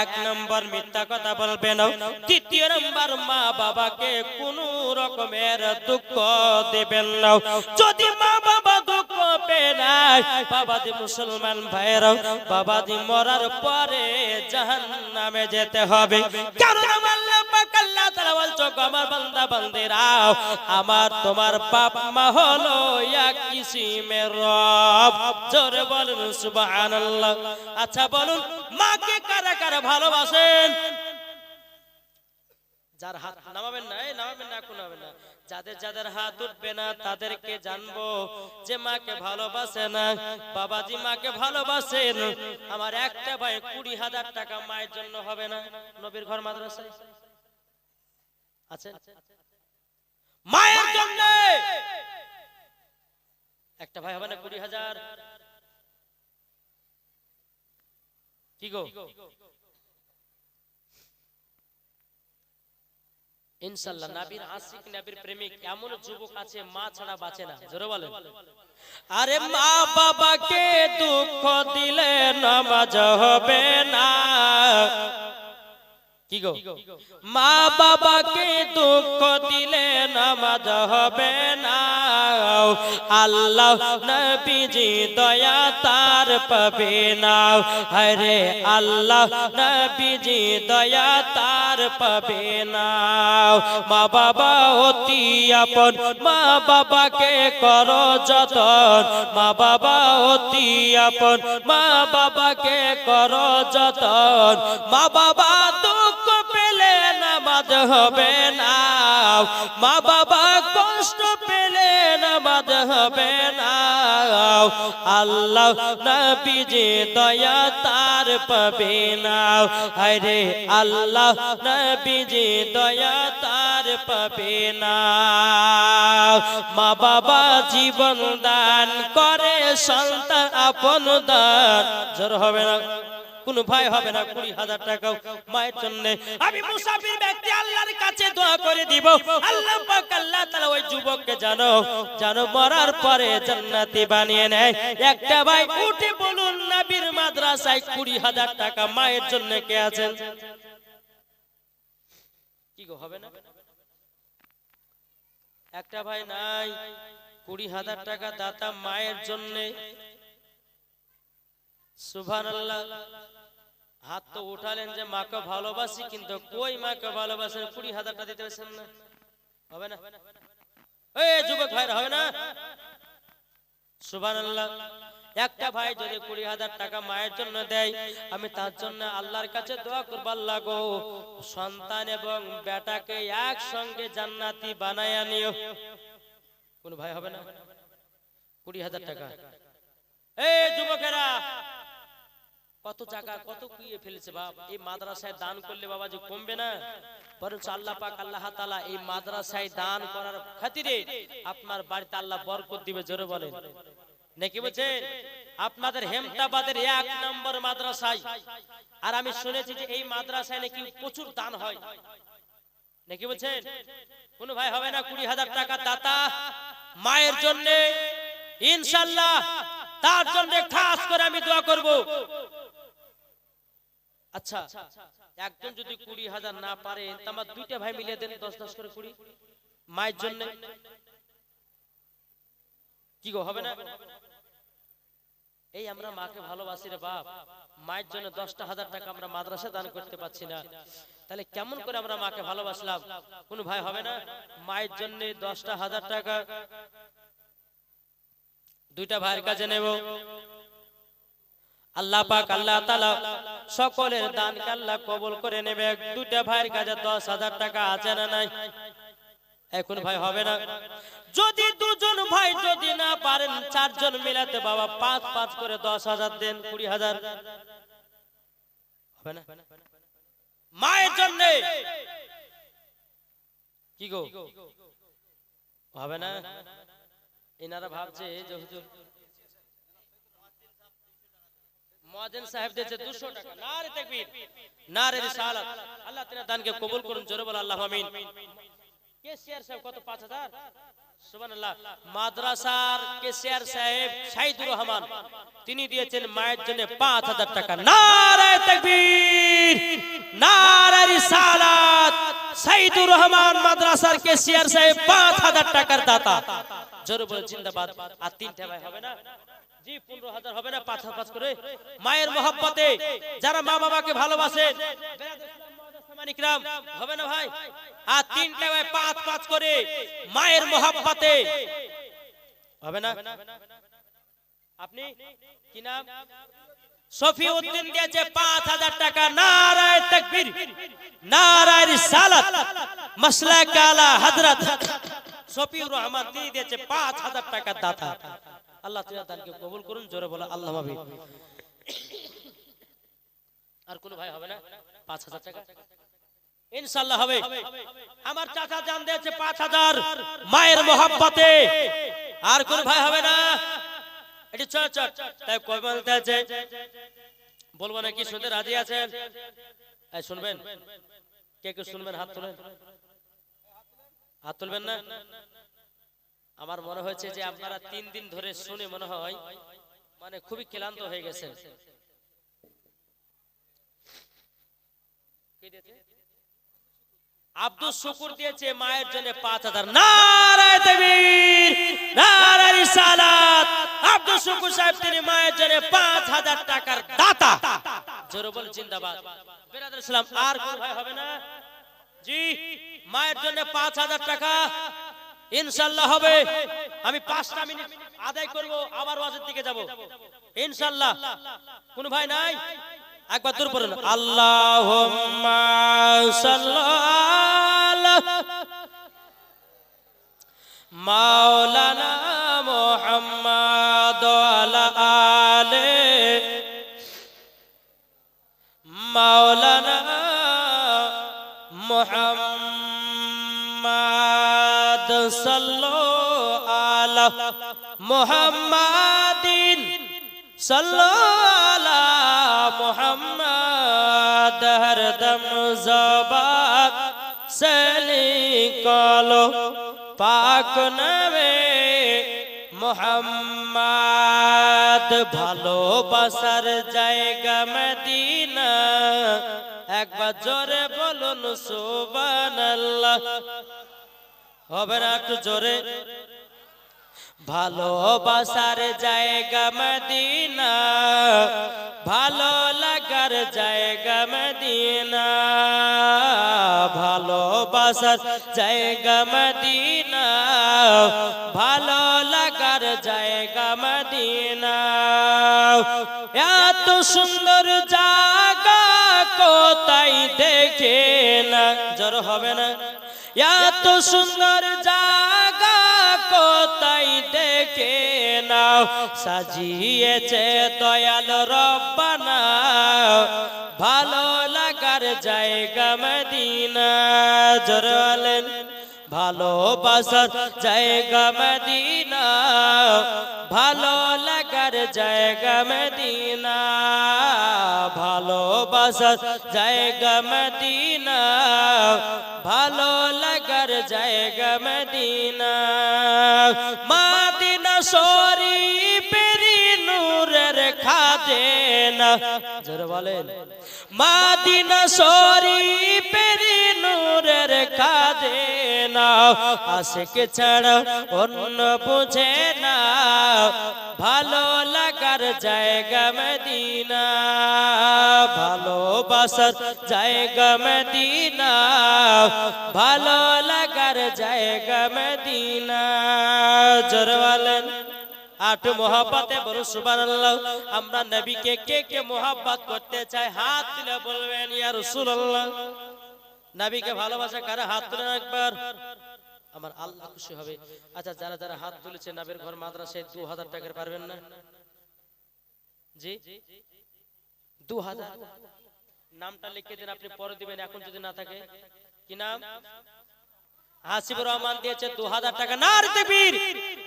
এক নম্বর মিথ্যা কথা বলবে না তৃতীয় নম্বর মা বাবাকে কোন রকমের দুঃখ দেবেন না। যদি মা বাবা দুঃখ পেয়ে বাবাদি মুসলমান ভাইরাও বাবাদি মরার পরে জাহান নামে যেতে হবে। আমার তোমার বাপ মা হলো এক কিসিমের রব। জোরে বলুন, সুবহানাল্লাহ। আচ্ছা বলুন, মাকে কারা ভালোবাসেন। যার হাত নামাবেন না নামাবেন না, এখন নামাবেন না। যাদের যাদের হাত উঠবে না, তাদেরকে জানব যে মাকে ভালোবাসে না। বাবাজি মাকে ভালোবাসেন। আমার একটা ভাই কুড়ি হাজার টাকা মায়ের জন্য হবে না। নবীর ঘর মাদ্রাসায় আছে মায়ের জন্য! একটা ভাই হবে না কুড়ি হাজার? কি গো? ইনশাল্লাহ নাবির আশিক নাবির প্রেমিক এমন যুবক আছে মা ছাড়া বাঁচে না। জোরে বলে আরে মা বাবাকে দুঃখ দিলে নামাজ হবে না। কি গো? মা বাবাকে দুঃখ দিলে নামাজ হবে না। আল্লাহ নবীজি দয়া তার পাবে না। হরে আল্লাহ নবীজি দয়া তার পাবে না। মা বাবা অতি আপন মা বাবাকে করো যতন। মা বাবা অতি আপন মা বাবাকে করো যতন। মা বাবা দুঃখ নামাজ হবে না। মা বাবা কষ্ট পেলে নামাজ হবে না। আল্লাহ নবীজি দয়া তার পাবে না। হরে আল্লাহ নবীজি দয়া তার পাবে না। মা বাবা জীবন দান করে, সন্তান আপন দান। জোর হবে না। কোন ভাই হবে না, কুড়ি হাজার টাকা মায়ের জন্য। আমি মুসাফির ব্যক্তি, আল্লাহর কাছে দোয়া করে দিব। আল্লাহ পাক, আল্লাহ তাআলা ওই যুবককে জানো জানো মরার পরে জান্নাতি বানিয়ে নেয়। একটা ভাই উঠে বলুন, নবীর মাদ্রাসায় কুড়ি হাজার টাকা মায়ের জন্য কে আছেন? কি গো, হবে না? একটা ভাই নাই, কুড়ি হাজার টাকা দাতা মায়ের জন্য। হাত তো উঠালেন যে মাকে ভালোবাসি, কিন্তু কই মাকে ভালোবাসেন কুড়ি হাজার টাকা দিতে পারছেন না। হবে না? এই যুবক ভাইরা, হবে না? সুভান একটা ভাই যদি কুড়ি হাজার টাকা মায়ের জন্য দেয়, আমি তার জন্য আল্লাহর কাছে দোয়া করব, আল্লাহ গো, সন্তান এবং বেটাকে একসঙ্গে জান্নাতি বানায়া আনিও। কোন ভাই হবে না? কুড়ি হাজার টাকা। এই যুবকেরা কত টাকা কত কুইয়ে ফেলেছে বাপ। এই মাদ্রাসায় দান করলে বাবা যে কমবে না। বরঞ্চ আল্লাহ পাক আল্লাহ তাআলা এই মাদ্রাসায় দান করার খাতিরে আপনার বাড়িতে আল্লাহ বরকত দিবে, জোরে বলেন। নাকি বলছেন আপনাদের হেমতাবাদের এক নম্বর মাদ্রাসায়। আর আমি শুনেছি যে এই মাদ্রাসায় নাকি প্রচুর দান হয়। নাকি বলছেন কোন ভাই হবে না কুড়ি হাজার টাকা দাতা মায়ের জন্য ইনশাল্লাহ তার জন্য খাস করে আমি দোয়া করব। আচ্ছা একজন যদি কুড়ি হাজার না পারে আমার দুইটা ভাই মিলিয়ে দেন দশ দশ করে কুড়ি। মায়ের জন্য? কি গো, হবে না? এই আমরা মাকে ভালোবাসি রে বাপ। মায়ের জন্য দশটা হাজার টাকা আমরা মাদ্রাসা দান করতে পারছি না। তাহলে কেমন করে আমরা মাকে ভালোবাসলাম? কোন ভাই হবে না? মায়ের জন্য দশটা হাজার টাকা। দুইটা ভাইয়ের কাছে নেব। আল্লাহ পাক, আল্লাহ তাআলা সকলের দান আল্লাহ কবুল করে নেবে। দুইটা ভাইয়ের কাছে দশ হাজার টাকা আছে না নাই? এখন ভাই হবে না। যদি দুজন ভাই যদি না পারেন, চারজন মিলাতে বাবা পাঁচ পাঁচ করে দশ হাজার দেন, কুড়ি হাজার। হবে না? মায়ের জন্য। কি গো? হবে না? এনারা ভাবছে যে হুজুর মুয়াজ্জিন সাহেব দিয়েছে 200 টাকা। নারে তাকবীর, নারে রিসালাত। আল্লাহ দানকে কবুল করুন, জোরে বল আমিন। কে শেয়ার সাহেব কত 5000 মাদ্রাসার কেসিয়ার সাহেব সাইদুর রহমান, তিনি দিয়েছেন মায়ের জন্য পাঁচ হাজার টাকা। নারায় তাকবীর নারায় রিসালাত। সাইদুর রহমান মাদ্রাসার কেসিয়ার সাহেব পাঁচ হাজার টাকার দাতা। জোরে বলে জিন্দাবাদ। আর তিনটা ভাই হবে না? জি পনেরো হাজার হবে না পাঁচ পাঁচ করে মায়ের মহব্বতে যারা মা বাবাকে ভালোবাসে হবে না ভাই? আর তিনটা ভাই পাঁচ পাঁচ করে মায়ের মহাব্বাতে হবে না? আপনি কি নাম? সফি উদ্দিন দিয়েছে পাঁচ হাজার টাকা। নারায় তকবীর। নারায় রিসালাত। মাসলা কালা হযরত সফিউর রহমান তিনি দিয়েছে পাঁচ হাজার টাকা দাতা। আল্লাহ তাআলা তাকে কবুল করুন, জোরে বলো আল্লাহ মাবি আর কোন ভাই হবে না? পাঁচ হাজার টাকা। ইনশাল্লাহ হবে। আমার চাচা জান দিয়েছে পাঁচ হাজার। মায়ের মোহাব্বতে। আর কোন ভাই হবে না? এটি চট চট। তাই কয় বলতে আছে বলব না কি শুনতে রাজি আছেন? শুনবেন? কে কে শুনবেন? হাত তুলেন। হাত তুলবেন না? আমার মনে হয়েছে যে আপনারা তিন দিন ধরে শুনে মনে হয় মানে খুবই ক্লান্ত হয়ে গেছেন। আব্দুল শুকুর দিয়েছে মায়ের জন্য পাঁচ হাজার। নারায় তকবীর, নারায় রিসালাত। আব্দুল শুকুর সাহেব তিনি মায়ের জন্য পাঁচ হাজার টাকার দাতা। জিন্দাবাদ। আর হবে না? জি, মায়ের জন্য পাঁচ হাজার টাকা। ইনশাল্লাহ হবে। আমি পাঁচটা মিনিট আদায় করব, আবার ওয়াজের দিকে যাব। ইনশাল্লাহ কোন ভাই নাই? একবার দূর পড়ুন। আল্লাহ মাওলানা মোহাম্মদ আলে মাওলানা মোহাম্মদ আলা মোহাম্মদিন সাল্লো আলা মোহাম্মদ হরদম জবাত সলি কলো পাক নবে মোহাম্মদ ভালোবাসার জায়গা মদিনা একবার জোরে বলুন সুবহানাল্লাহ। হবে না একটু জোরে। ভালোবাসার জায়গা মদিনা, ভালো লাগার জায়গা মদিনা, ভালোবাসার জায়গা মদিনা, ভালো লাগার জায়গা মদিনা। এত সুন্দর জায়গা কোথায় দেখে না জ্বর হবে না। এত সুন্দর জায়গা দেখে নাও? সাজিয়েছে দয়াল রব্বানা। ভালো লাগার জায়গা মদিনা। জরালেন ভালোবাসার জায়গা মদিনা। ভালো লাগার জায়গা মদিনা। ভালোবাসার জায়গা মদিনা। ভালো লাগার জায়গা মাদিনা। শরীফের খাজেনা জোরে বলেন। মাদিনা শরীফের নূরের খাজেনা। আশিক ছাড়া অন্য বুঝে না। ভালো লাগার জায়গা মদিনা। ভালোবাসার জায়গা মদিনা। ভালো লাগার জায়গা মদিনা। জোরওয়ালেন আট মোহাব্বতে বড় আমরা নবীকে কে কে মোহাব্বত করতে চাই, হাত তুলে বলবেন, ইয়া রাসূলুল্লাহ। নবীকে ভালোবাসা কারা? হাত তুলে একবার। আমার আল্লাহ খুশি হবে। আচ্ছা যারা যারা হাত তুলেছে, নবীর ঘর মাদ্রাসায় দু হাজার টাকার পারবেন না? জি? দু হাজার। নামটা লিখে দিন, আপনি পরে দিবেন, এখন যদি না থাকে। কি নাম? হাসিবুর রহমান দিয়েছে দু হাজার টাকা। নার তেবির,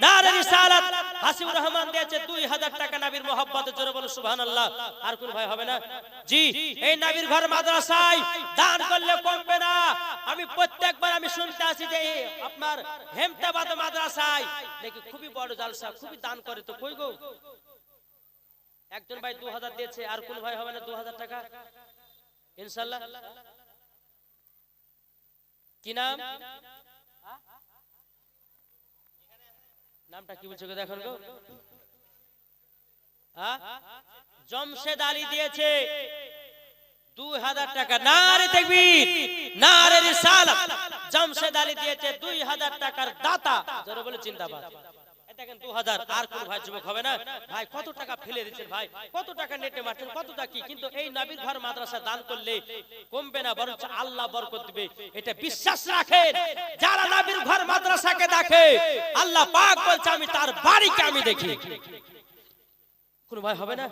নার রিসালাত। হাসিবুর রহমান দিয়েছে দুই হাজার টাকা নাবির মোহাব্বত। জোরে বলো সুবহান আল্লাহ আর কোন ভাই হবে না? জি, এই নাবির ঘর মাদ্রাসায় দান করলে কমবে না। আমি প্রত্যেকবার আমি শুনতে আসি যে আপনার হেমতাবাদ মাদ্রাসায় নাকি খুবই বড় জালসা, খুবই দান করে তো। কই গো? একজন ভাই দু হাজার দিয়েছে, আর কোন ভাই হবে না দু হাজার টাকা? ইনশাল্লাহ। কি নাম? নামটা কি বলছো দেখো গো? হ্যাঁ? জমশেদ আলী দিয়েছে দুই হাজার টাকা। না রে দেখবির না রে রিসালাত। জমশেদ আলী দিয়েছে দুই হাজার টাকার দাতা। যারা বলে চিন্তাবাদ আল্লাহ বরকত আমি তার বাড়িকে আমি দেখি। কোন ভাই হবে না?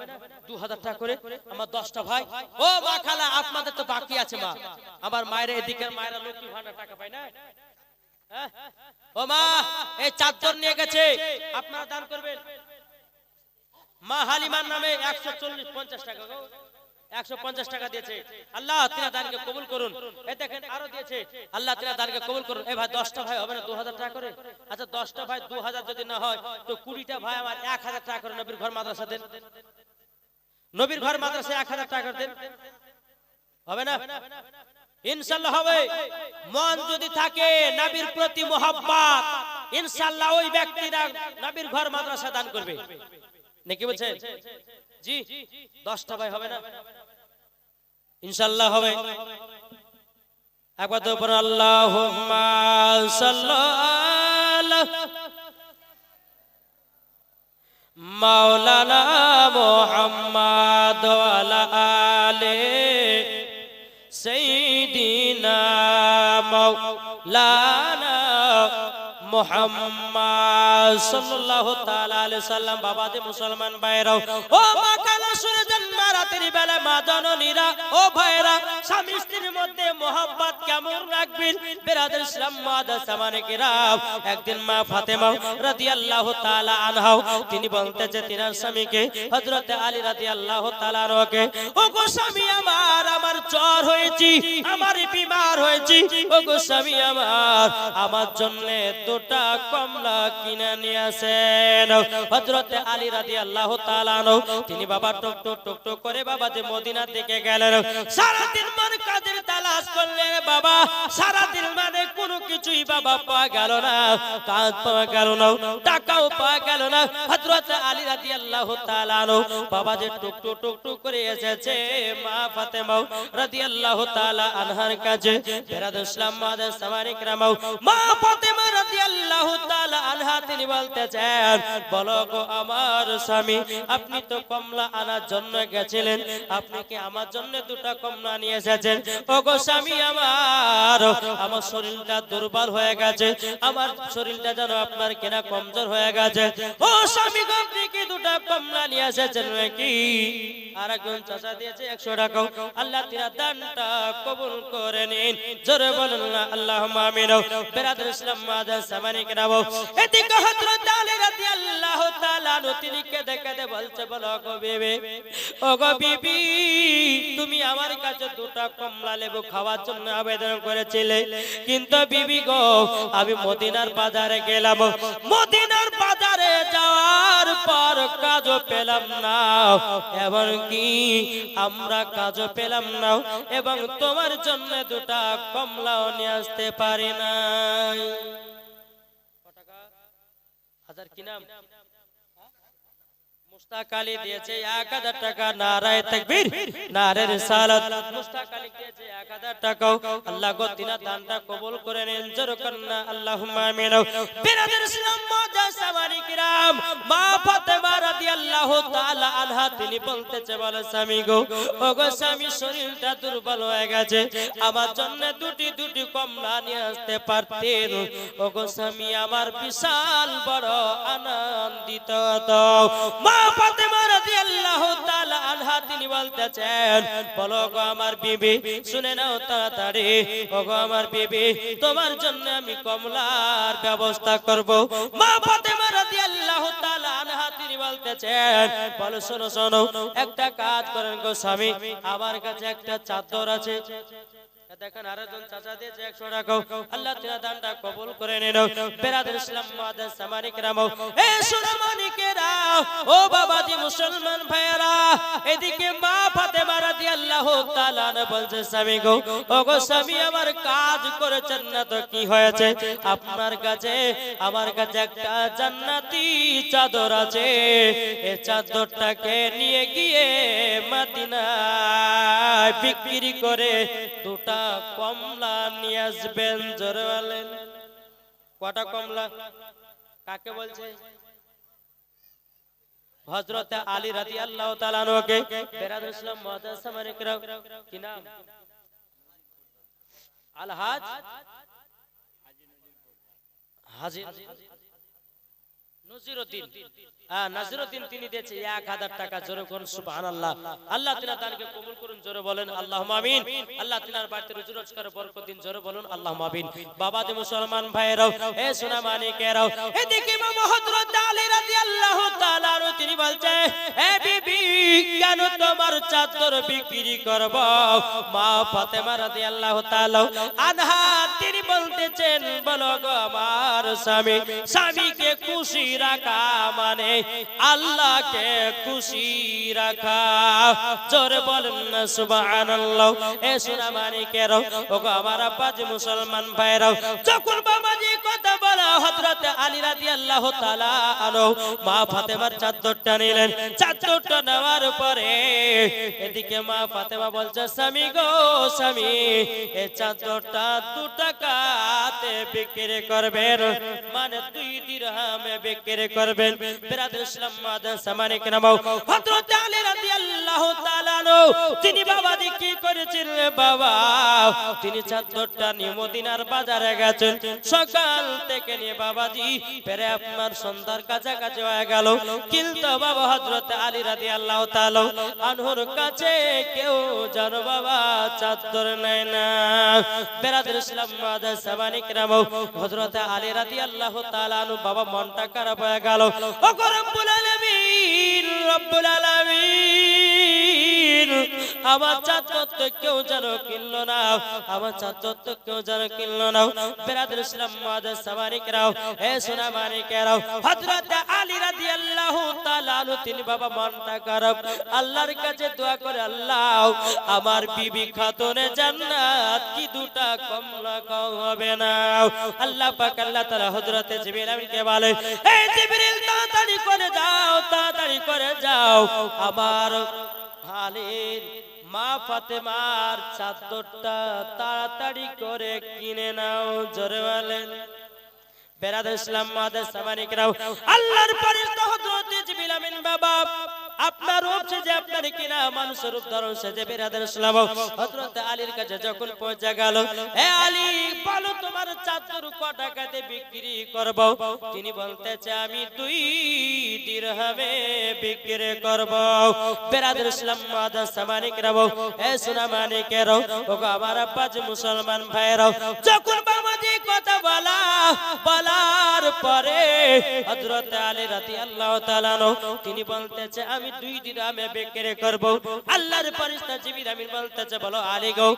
দু হাজার টাকা করে? আমার দশটা ভাই। ও মা খালা, আপনাদের তো বাকি আছে মা। আমার মায়ের এদিকের মায়েরা লক্ষ্মী ভান্ডার টাকা পায় না? ও মা এই চাদর নিয়ে গেছে। আপনারা দান করবেন। মা হালিমার নামে একশো চল্লিশ, পঞ্চাশ টাকা একশো পঞ্চাশ টাকা দিয়েছে। আল্লাহ, তিনা দানকে কবুল করুন। আল্লাহ, তিনা দানকে কবুল করুন। ভাই, দশটা ভাই হবে না দু হাজার টাকা করে? আচ্ছা দশটা ভাই দু হাজার যদি না হয়, তো কুড়িটা ভাই আমার এক হাজার টাকা করে নবীর ঘর মাদ্রাসা দেন। নবীর ঘর মাদ্রাসা এক হাজার টাকা দেন। হবে না? ইনশাল্লাহ হবে। মন যদি থাকে নবীর প্রতি মোহাব্বত, ইনশাল্লাহ ওই ব্যক্তিরা নবীর ঘর মাদ্রাসা দান করবে। নাকি বলছেন? জি, দশটা ভাই হবে না? ইনশাল্লাহ হবে। একবার তো আল্লাহ মাওলানা মোহাম্মদ আলে সৈদিনা মাওলানা মোহাম্মদ সাল্লাল্লাহু তাআলা আলাইহি সাল্লাম বাবা যে মুসলমান ভাইরাও, ও মা কানা শুনে দেন মা রাতের বেলা মা জননীরা, ও ভাইরা স্বামী স্ত্রীর মধ্যে মোহাব্বত কেমন রাখবেন? বেরাদের ইসলাম মাদা সামানে কিরাম একদিন মা ফাতেমা রাদিয়াল্লাহু তাআলা আনহা তিনি বলতেছে তিনার স্বামীকে, হযরত আলী রাদিয়াল্লাহু তাআলা ও গো স্বামী, আমার আমার জ্বর হয়েছে, আমার হয়েছে। ও গো স্বামী আমার আমার জন্য দুটা কমলা কিনে নিয়ে আসেন। হযরত আলী রাদিয়াল্লাহু তাআলা আনহু, তিনি বাবা টক টক টক টক করে বাবা যে মদিনার দিকে গেলেন। সারা দিন মানে কাদের তালাশ করলে বাবা? সারা দিন মানে কোনো কিছুই বাবা পাওয়া গেল না, কাজ পাওয়া গেল না, টাকাও পাওয়া গেল না। হযরত আলী রাদিয়াল্লাহু তাআলা আনহু, বাবা যে টুক টুক টুক টুক করে এসেছে মা ফাতেমা রাদিয়াল্লাহু তাআলা আনহার কাছে। মাদের সামারিক রামাও মা ফাতেমা রাদিয়াল্লাহু তাআলা আনহা, তিনি বলো গো আমার স্বামী, আপনি তো কমলা আনার জন্য গেছিলেন, আপনি কি আমার জন্য দুটো কমলা নিয়ে এসেছেন? স্বামী আমার আমার শরীরটা দুর্বল হয়ে গেছে, আমার শরীরটা যেন আপনার কেনা কমজোর হয়ে গেছে। ও স্বামী আপনি কি দুটো কমলা নিয়ে এসেছেন নাকি? চাচা দিয়েছে, একশো টাকা। আল্লাহ তিনা দানটা কবুল করে নিন। জোরে বলুন আল্লাহ বেরাদুল ইসলাম এদিকে আলী তাআলা বলছে, বলো গো বিবি, ও গো বিবি, তুমি আমার কাছে দুটো কমলা লেবু খাওয়ার জন্য আবেদন করেছিলে। কিন্তু বিবি গো, আমি মদিনার বাজারে গেলাম। মদিনার বাজারে যাওয়ার পর কাজও পেলাম না। এবং কি? আমরা কাজও পেলাম না এবং তোমার জন্য দুটা কমলাও নিয়ে আসতে পারি হাজার কি নাম? মুস্তাক আলী দিয়েছে টাকা আল্লাহ গো তিনা দানটা কবুল করে নেন আল্লাহুম্মা আমিন। ইসলাম মা ফাতেমা রাদিয়াল্লাহু তাআলা আনহা, তিনি বলতেছে, বলে, স্বামী গো ও গো স্বামী, শরীরটা দুর্বল হয়ে গেছে। আমার জন্য দুটি দুটি কমলা নিয়ে আসতে পারতেন। ও গো স্বামী, আমার বিশাল বড় আনন্দিত দাও মা বলতেছেন, বলো গো আমার বিবি, শুনে নাও তাড়াতাড়ি। ও গো আমার বিবি, তোমার জন্য আমি কমলার ব্যবস্থা করব। মা ফাতেমা রাদিয়াল্লাহু তাআলা আনহা, তিনি বলতেছেন, বলো শোনো শোনো, একটা কাজ করেন গো স্বামী, আমার কাছে একটা চাদর আছে। দেখেন একশো আল্লাহ দানটা কবুল করে বেরাদের ইসলাম এ ও মুসলমান ভাইয়েরা, এদিকে মা বলছে, স্বামী গো ও গো স্বামী আমার কাজ করেছেন না তো কি হয়েছে? আপনার কাছে, আমার কাছে একটা জান্নাতি চাদর আছে। এই চাদরটাকে নিয়ে গিয়ে মদিনায় বিক্রি করে দুটা কমলা নিয়ে আসবেন জোরে বলেন কটা কমলা কাকে বলছে হযরত আলী রাদিয়াল্লাহু তাআলা আনহুকে বেরাদ ইসলাম কি নাম আলহাজ হাজি নজিরুদ্দিন হ্যাঁ নাজিরুদ্দিন তিনি দিয়েছে এক হাজার টাকা জোরে করুন সুবহান আল্লাহ আল্লাহ তিনা দানকে কবুল করুন, জোরে বলেন আল্লাহ আমিন। আল্লাহ তিনার বাড়িতে রুজি রোজগার বরকত দিন, জোরে বলুন আল্লাহ আমিন। বাবা দি মুসলমান ভাইরাও এ সোনা মানিকেরাও, এদিকে ইমাম হযরত আলী রাদিয়াল্লাহু তাআলা তিনি বলছে এ বিবি, কেন তোমার চাদর বিক্রি করব? মা ফাতেমা রাদিয়াল্লাহু তাআলা আনহা, তিনি বলতেছেন, বলো গো আমার স্বামী, স্বামীকে খুশি রাখা মানে আল্লাহকে খুশি রাখা। জোরে বলেন না, সুবহানাল্লাহ। এ সোনা মানিকের ও গো আমার আব্বাজ মুসলমান ভাইরাও যখন বাবাজি কথা বলা হযরত আলী রাদিয়াল্লাহু তাআলা আনহু, মা ফাতেমার চাদরটা নিলেন। চাদরটা নেওয়ার পরে এদিকে মা ফাতেমা বলছে, স্বামী গো, স্বামী এই চাদরটা দু টাকাতে বিক্রি করবেন। মানে দুই দিরহামে বিক্রি করবেন। বিরাদ ইসলাম মাদান সামানিক নামাও। হযরত আলী রাদিয়াল্লাহু তাআলা আনহু তিনি বাবাজি কি করেছিলেন বাবা? তিনি চাদরটা নিয়ে মদিনার বাজারে গেছেন। সকাল থেকে নিয়ে বাবাজি পেরে আপনার সন্ধ্যার কাছাকাছি হয়ে গেল। কিন্তু বাবা হযরত আলী রাদিয়াল্লাহু তাআলা আনহুর কাছে কেউ জানো বাবা, চাদর নেয় না। বেরাদের ইসলাম মাদার সাবানিক রামও হযরত আলী রাদিয়াল্লাহু তাআলা আনহু বাবা মনটা খারাপ হয়ে গেল। ও গো রব্বুল আলামিন রব্বুল আলামিন। আমার চাদর তো কেউ না। আমার কেউ না। এ সোনা আলী তিনি বাবা মনটা খারাপ। আল্লাহর কাছে দোয়া করে, আল্লাহ, আমার বিবি খাতুনে জান্নাত কি দুটা কমলা কম হবে না। আল্লাহ পাক, আল্লাহ তাআলা হযরতে বলে এই তাড়াতাড়ি করে যাও, তাড়াতাড়ি করে যাও। আমার হালের মা ফাতেমার চাদরটা তাড়াতাড়ি করে কিনে নাও, জোরে বলেন। বেরাদ ইসলাম মাদের সামানিকরাও আল্লাহর ফেরেশতা হযরত জিবরিল আমিন বাবা আপনার রূপ যে আপনার কিনা, মানুষের রূপ ধারণ সে যে বেরাদের ইসলাম। হযরত আলীর কাছে যখন পৌঁছে গেল হে আলী, বলো তোমার চাদর ক টাকাতে বিক্রি করব? তিনি বলতেছে, আমি দুই দিরহামে বিক্রি করব। বেরাদের ইসলাম মাদার সামানিকরাও হে সোনা মানিকেরাও ওগো আমার আব্বাজ মুসলমান ভাইরাও যখন বাবাজি কথা বলা, বলার পরে হযরত আলী রাদিয়াল্লাহু তাআলা তিনি বলতেছে, আমি দুই দিরহামে বিক্রি করব। আল্লাহর ফেরেশতা জিবরিল আমিন বলতেছে, বলো, আলী গো,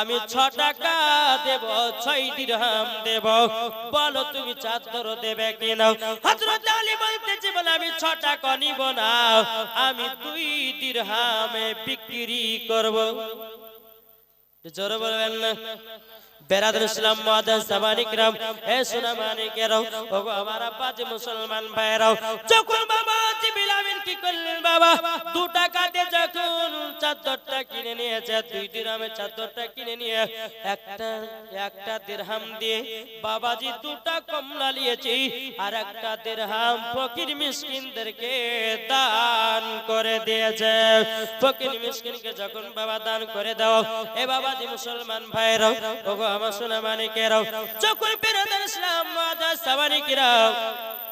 আমি 6 টাকা দেব 6 দিরহাম দেব। বলো, তুমি চাদর দেবে কিনা? হযরত আলী বলতেছে, বলে, আমি 6 টাকা নিব না, আমি দুই দিরহামে বিক্রি করব। জোরে বলবেন না? বেরাদুল ইসলাম মাদার জামানিক রাম হে সোনা মানিকেরাও ওগো আমার পাঁচ মুসলমান ভাইরাও যখন বাবা জিবিল আমিন কি করলেন বাবা? দু টাকাতে যখন চাদরটা কিনে নিয়েছে, দুই দিরহামে চাদরটা কিনে নিয়ে একটা একটা দিরহাম দিয়ে বাবাজি দুটা কমলা নিয়েছি, আর একটা দিরহাম ফকির মিসকিনদেরকে দান করে দিয়েছে। ফকির মিসকিনকে যখন বাবা দান করে দাও, এ বাবাজি মুসলমান ভাইরাও ওগো আমার সোনা মানিকেরাও যখন বেরাদার ইসলাম মাদার সামানিকেরাও একজন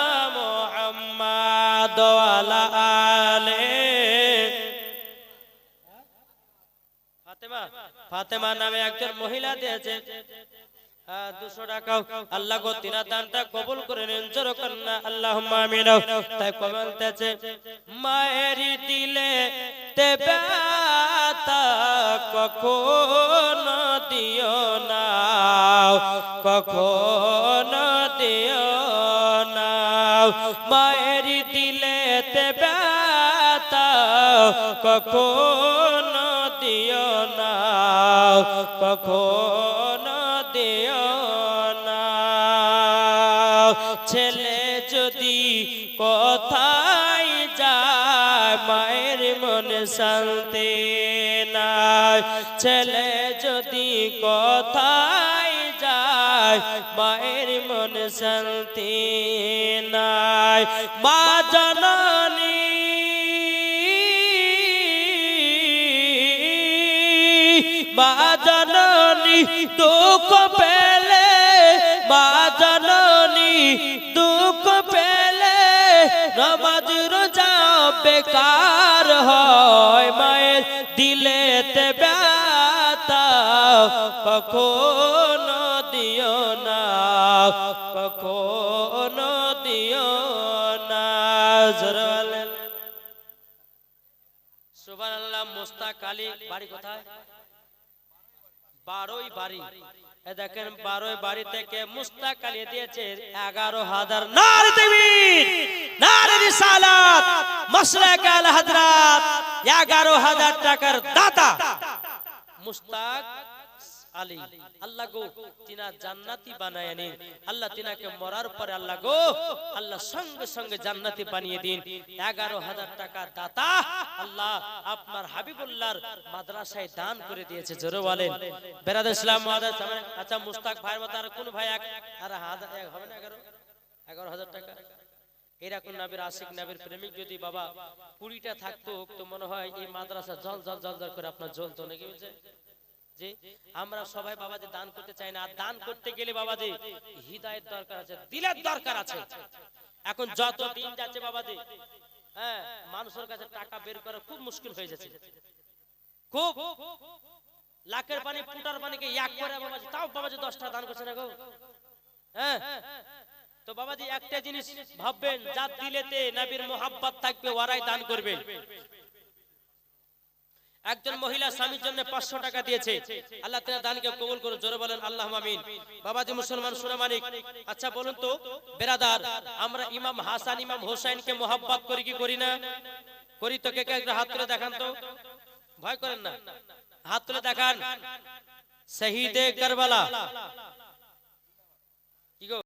ফাতেমা নামে একজন মহিলা দিয়েছে। টাকা। আল্লাহ গো কবুল করে মায়েরি দিলে কখনো দিও না। কখনো দিও না। মায়েরি দিলে তে কখনো দিও না, কখনো দিও না। ছেলে যদি কোথায় যায়, মায়ের মনে শান্তি নাই। ছেলে যদি কোথায় যায়, মায়ের মনে শান্তি নাই। মা মা জননী দুঃখ পেলে মা জননী দুঃখ পেলে, নমাজ রোজা বেকার হয়, মায়ের দিলেতে ব্যথা, কখনো দিও না, কখনো দিও না জরলেন সুবহানাল্লাহ, মুস্তাক আলী, বাড়ি কোথায়? বারোই বাড়ি। দেখেন বারোই বাড়ি থেকে মুস্তাক আলী দিয়েছে এগারো হাজার এগারো হাজার টাকার দাতা। মুস্তাক আলী, আল্লাহ গো, তিনা জান্নাতি বানায় নিন আল্লাহ তিনাকে মরার পরে আল্লাহ গো, আল্লাহ সঙ্গে সঙ্গে জান্নাতি বানিয়ে দিন। এগারো হাজার টাকা দাতা আল্লাহ আপনার মাদ্রাসায় দান করে দিয়েছে, জোরে বলেন। বেরাদ ইসলাম আচ্ছা মুস্তাক আর কোন ভাই আর হাজার হবে না এগারো? এগারো হাজার টাকা। এরকম নাবির, আশিক নাবির প্রেমিক যদি বাবা কুড়িটা থাকতো, তো মনে হয় এই মাদ্রাসা জল জল জল জল করে আপনার জ্বলতো নাকি যে আমরা সবাই বাবাজি দান করতে চাই না। দান করতে গেলে বাবাজি হৃদয়ের দরকার আছে, দিলের দরকার আছে। এখন যত দিন যাচ্ছে বাবাজি হ্যাঁ মানুষের কাছে টাকা বের করা খুব মুশকিল হয়ে যাচ্ছে। খুব। লাখের পানি, ফুটার পানিকে এক করে বাবাজি, তাও বাবাজি দশটা দান করছে না গো। হ্যাঁ। তো বাবাজি একটা জিনিস ভাববেন যার দিলেতে নবীর মোহাব্বত থাকবে, ওরাই দান করবেন একজন মহিলা স্বামীর জন্য পাঁচশো টাকা দিয়েছে। আল্লাহ তালা দানকে কবুল করুন, জোরে বলেন আল্লাহ আমিন। বাবাজি মুসলমান সোনা মানিক। আচ্ছা বলুন তো, বেরাদার, আমরা ইমাম হাসান, ইমাম হোসাইনকে মোহাব্বত করি কি করি না? করি তো, কে কে হাত তুলে দেখান তো? ভয় করেন না। হাত তুলে দেখান। শহীদে কারবালা।